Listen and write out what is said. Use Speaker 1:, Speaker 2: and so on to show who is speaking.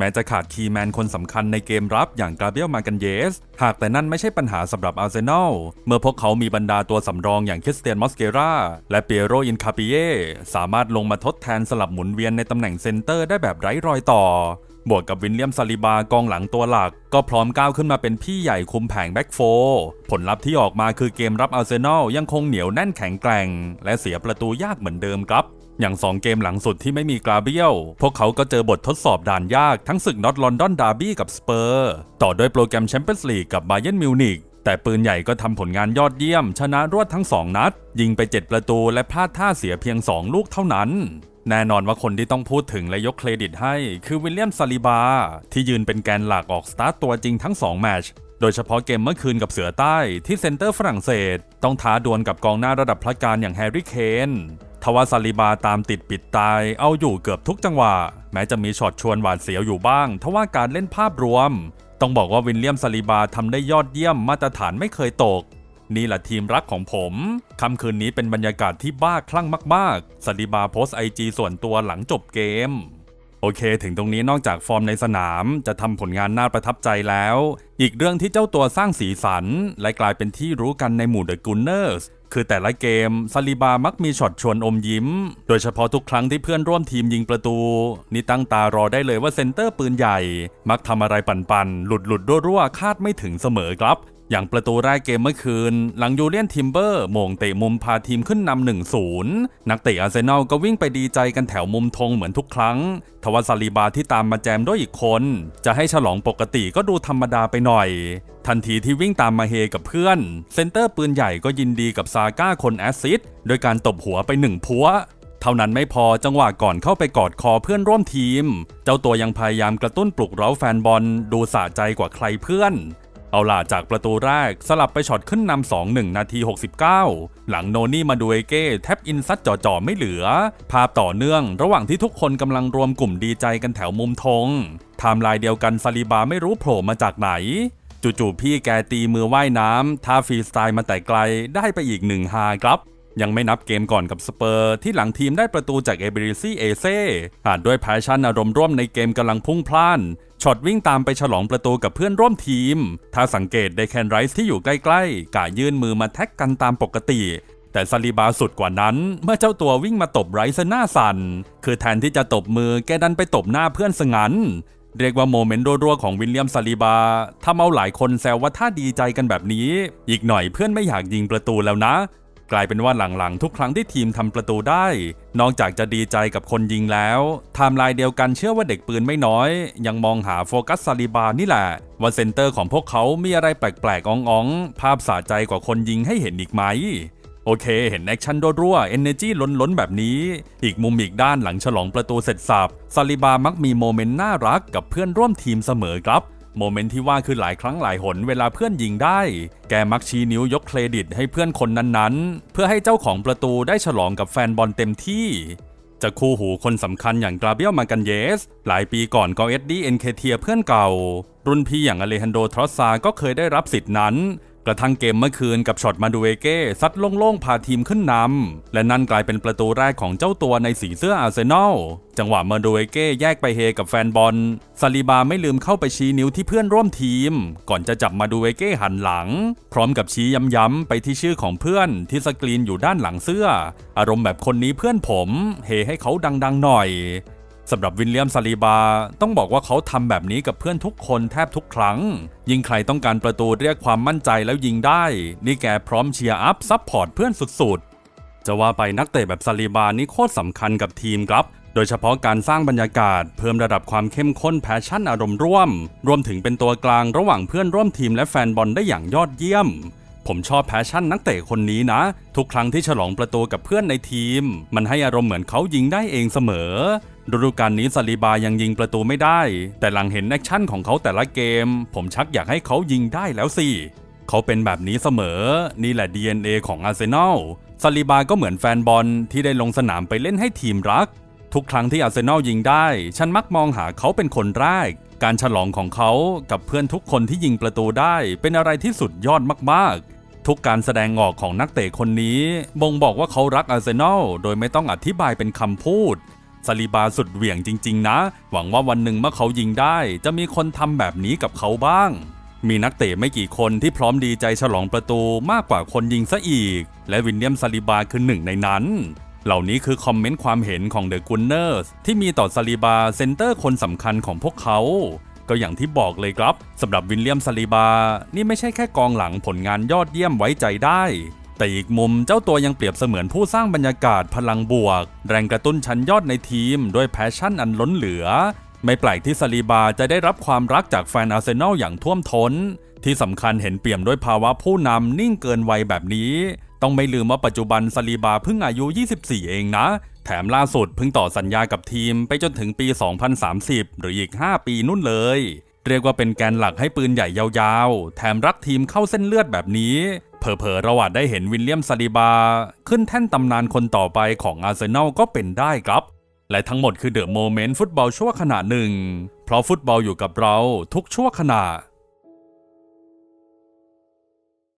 Speaker 1: แม้จะขาดคีย์แมนคนสำคัญในเกมรับอย่างกาเบรียลมากันเยส หากแต่นั่นไม่ใช่ปัญหาสำหรับอาร์เซนอล เมื่อพวกเขามีบรรดาตัวสำรองอย่างคริสเตียนมอสเกราและเปียโรอินคาปิเยสามารถลงมาทดแทนสลับหมุนเวียนในตำแหน่งเซนเตอร์ได้แบบไร้รอยต่อบวกกับวินเลียมซาลิบากองหลังตัวหลัก ก็พร้อมก้าวขึ้นมาเป็นพี่ใหญ่คุมแผงแบ็กโฟร์ผลลัพธ์ที่ออกมาคือเกมรับอาร์เซนอลยังคงเหนียวแน่นแข็งแกร่ง และเสียประตูยากเหมือนเดิมครับ อย่าง 2 เกมหลังสุดที่ไม่มีกราเบียล พวกเขาก็เจอบททดสอบด่านยากทั้งศึกนอตลอนดอนดาร์บี้กับสเปอร์ ต่อด้วยโปรแกรมแชมเปี้ยนส์ลีกกับบาเย r n นมิวนิกแต่ปืนใหญ่ก็ทำผลงานยอดเยี่ยม ชนะรวดทั้ง 2 นัด ยิงไป 7 ประตูและพลาดท่าเสียเพียง 2 ลูกเท่านั้น แน่นอนว่าคนที่ต้องพูดถึงและยกเครดิตให้ คือวิลเลียมซาลิบา ที่ยืนเป็นแกนหลักออกสตาร์ตตัวจริงทั้ง 2 แมตช์โดยเฉพาะเกมเมื่อคืนกับเสือใต้ที่เซนเตอร์ฝรั่งเศส ต้องท้าดวลกับกองหน้าระดับพระการอย่างแฮร์รี่เคน ทว่าซาลิบาตามติดปิดตาย เอาอยู่เกือบทุกจังหวะ แม้จะมีช็อตชวนหวาดเสียวอยู่บ้าง ทว่าการเล่นภาพรวม ต้องบอกว่าวินเลียมซาลิบาทำได้ยอดเยี่ยมมาตรฐานไม่เคยตก นี่แหละทีมรักของผมค่ำคืนนี้เป็นบรรยากาศที่บ้าคลั่งมากๆซาลิบาโพสไอจีส่วนตัวหลังจบเกมโอเค ถึงตรงนี้นอกจากฟอร์มในสนามจะทำผลงานน่าประทับใจแล้ว อีกเรื่องที่เจ้าตัวสร้างสีสัน และกลายเป็นที่รู้กันในหมู่เดอะกูนเนอร์ส คือแต่ละเกมซาลิบามักมีช็อตชวนอมยิ้ม โดยเฉพาะทุกครั้งที่เพื่อนร่วมทีมยิงประตู นี่ตั้งตารอได้เลยว่าเซนเตอร์ปืนใหญ่ มักทำอะไรปั่นๆ หลุดหลุดๆรั่วๆ คาดไม่ถึงเสมอครับ อย่างประตูแรกเกมเมื่อคืน หลังยูเลียนทิมเบอร์โมงเตะมุมพาทีมขึ้นนำ1-0นักเตะอาร์เซนอลก็วิ่งไปดีใจกันแถวมุมธงเหมือนทุกครั้ง ทว่าซาลีบาที่ตามมาแจมด้วยอีกคน จะให้ฉลองปกติก็ดูธรรมดาไปหน่อย ทันทีที่วิ่งตามมาเฮกับเพื่อน เซนเตอร์ปืนใหญ่ก็ยินดีกับซาก้าคนแอสซิดโดยการตบหัวไปหนึ่งพัวเท่านั้นไม่พอจังหวะก่อนเข้าไปกอดคอเพื่อนร่วมทีม เจ้าตัวยังพยายามกระตุ้นปลุกเร้าแฟนบอลดูสะใจกว่าใครเพื่อน เอาล่ะจากประตูแรกสลับไปช็อตขึ้นนำ2 1 นาที 69 หลังโนนี่มาดูเอเก้แทบอินซัดจ่อๆไม่เหลือ ภาพต่อเนื่องระหว่างที่ทุกคนกำลังรวมกลุ่มดีใจกันแถวมุมธงไทม์ไลน์เดียวกันซาลิบาไม่รู้โผล่มาจากไหน จู่ๆพี่แกตีมือว่ายน้ำท่าฟรีสไตล์มาแต่ไกลได้ไปอีกหนึ่งฮาครับ ยังไม่นับเกมก่อนกับสเปอร์ ที่หลังทีมได้ประตูจากเอเบริซี่เอเซ่อาจด้วยแพชชั่นอารมณ์ร่วมในเกมกำลังพุ่งพล่านช็อตวิ่งตามไปฉลองประตูกับเพื่อนร่วมทีม ถ้าสังเกตเดแคนไรส์ที่อยู่ใกล้ๆกะยื่นมือมาแท็กกันตามปกติแต่ซาลิบาสุดกว่านั้น เมื่อเจ้าตัววิ่งมาตบไรซ์หน้าสัน คือแทนที่จะตบมือแกดันไปตบหน้าเพื่อนสงัน เรียกว่าโมเมนต์รัวๆของวิลเลียมซาลิบาทำเอาหลายคนแซวว่าถ้าดีใจกันแบบนี้ อีกหน่อยเพื่อนไม่อยากยิงประตูแล้วนะ กลายเป็นว่าหลังๆ ทุกครั้งที่ทีมทำประตูได้ นอกจากจะดีใจกับคนยิงแล้วไทม์ไลน์เดียวกันเชื่อว่าเด็กปืนไม่น้อย ยังมองหาโฟกัสซาลิบานี่แหละว่าเซนเตอร์ของพวกเขามีอะไรแปลกๆอ่องๆ ภาพสะใจกว่าคนยิงให้เห็นอีกไหมโอเค เห็นแอคชั่นรัวๆเอเนจีล้นๆแบบนี้ อีกมุมอีกด้านหลังฉลองประตูเสร็จสับซาลิบามักมีโมเมนต์น่ารักกับเพื่อนร่วมทีมเสมอครับ โมเมนต์ที่ว่าคือหลายครั้งหลายหนเวลาเพื่อนยิงได้ แกมักชี้นิ้วยกเครดิตให้เพื่อนคนนั้นๆ เพื่อให้เจ้าของประตูได้ฉลองกับแฟนบอลเต็มที่จะคู่หูคนสำคัญอย่างกราเบียลมากันเยส หลายปีก่อนก็เอ็ดดี้เอ็นเคเทียเพื่อนเก่า รุ่นพี่อย่างอเลฮันโดทรอสซาก็เคยได้รับสิทธินั้น กระทั่งเกมเมื่อคืนกับช็อตมาดูเอเก้ซัดโล่งๆพาทีมขึ้นนำและนั่นกลายเป็นประตูแรกของเจ้าตัวในสีเสื้ออาร์เซนอลจังหวะมาดูเอเก้แยกไปเฮกับแฟนบอลซาลิบาไม่ลืมเข้าไปชี้นิ้วที่เพื่อนร่วมทีม ก่อนจะจับมาดูเอเก้หันหลัง พร้อมกับชี้ย้ำๆไปที่ชื่อของเพื่อนที่สกรีนอยู่ด้านหลังเสื้อ อารมณ์แบบคนนี้เพื่อนผม เฮให้เขาดังๆหน่อย สำหรับวินเลียมซาลีบา ต้องบอกว่าเขาทำแบบนี้กับเพื่อนทุกคนแทบทุกครั้ง ยิงใครต้องการประตูเรียกความมั่นใจแล้วยิงได้ นี่แกพร้อมเชียร์อัพซับพอร์ตเพื่อนสุดๆ จะว่าไปนักเตะแบบซาลีบานี่โคตรสำคัญกับทีมครับ โดยเฉพาะการสร้างบรรยากาศ เพิ่มระดับความเข้มข้นแพชชั่นอารมณ์ร่วม รวมถึงเป็นตัวกลางระหว่างเพื่อนร่วมทีมและแฟนบอลได้อย่างยอดเยี่ยม ผมชอบแพชชั่นนักเตะคนนี้นะ ทุกครั้งที่ฉลองประตูกับเพื่อนในทีม มันให้อารมณ์เหมือนเขายิงได้เองเสมอฤดูกาลนี้ซาลีบายังยิงประตูไม่ได้ แต่หลังเห็นแอคชั่นของเขาแต่ละเกม ผมชักอยากให้เขายิงได้แล้วสิเขาเป็นแบบนี้เสมอ นี่แหละ DNA ของอาร์เซนอลซาลีบาก็เหมือนแฟนบอลที่ได้ลงสนามไปเล่นให้ทีมรัก ทุกครั้งที่อาร์เซนอลยิงได้ ฉันมักมองหาเขาเป็นคนแรก การฉลองของเขากับเพื่อนทุกคนที่ยิงประตูได้เป็นอะไรที่สุดยอดมากๆ ทุกการแสดงออกของนักเตะคนนี้ บ่งบอกว่าเขารักอาร์เซนอลโดยไม่ต้องอธิบายเป็นคำพูดซาลิบาสุดเหวี่ยงจริง ๆ นะ หวังว่าวันหนึ่งเมื่อเขายิงได้ จะมีคนทำแบบนี้กับเขาบ้าง มีนักเตะไม่กี่คนที่พร้อมดีใจฉลองประตูมากกว่าคนยิงซะอีก และวินเลียมซาลิบาคือหนึ่งในนั้น เหล่านี้คือคอมเมนต์ความเห็นของเดอะกุนเนอร์สที่มีต่อซาลิบาเซนเตอร์คนสำคัญของพวกเขา ก็อย่างที่บอกเลยครับสำหรับวินเลียมซาลิบา นี่ไม่ใช่แค่กองหลังผลงานยอดเยี่ยมไว้ใจได้ แต่อีกมุมเจ้าตัวยังเปรียบเสมือนผู้สร้างบรรยากาศพลังบวก แรงกระตุ้นชั้นยอดในทีม ด้วยแพชชั่นอันล้นเหลือ ไม่แปลกที่ซาลิบาจะได้รับความรักจากแฟนอาร์เซนอลอย่างท่วมท้น ที่สำคัญเห็นเปี่ยมด้วยภาวะผู้นำนิ่งเกินวัยแบบนี้ ต้องไม่ลืมว่าปัจจุบันซาลีบาเพิ่งอายุ 24 เองนะ แถมล่าสุดเพิ่งต่อสัญญากับทีมไปจนถึงปี 2030 หรืออีก 5 ปีนู่นเลย เรียกว่าเป็นแกนหลักให้ปืนใหญ่ยาวๆ แถมรักทีมเข้าเส้นเลือดแบบนี้ เผลอๆระหว่างได้เห็นวิลเลียมซาลีบา ขึ้นแท่นตำนานคนต่อไปของอาร์เซนอลก็เป็นได้ครับ และทั้งหมดคือเดอะโมเมนต์ฟุตบอลชั่วขณะหนึ่ง เพราะฟุตบอลอยู่กับเราทุกชั่วขณะ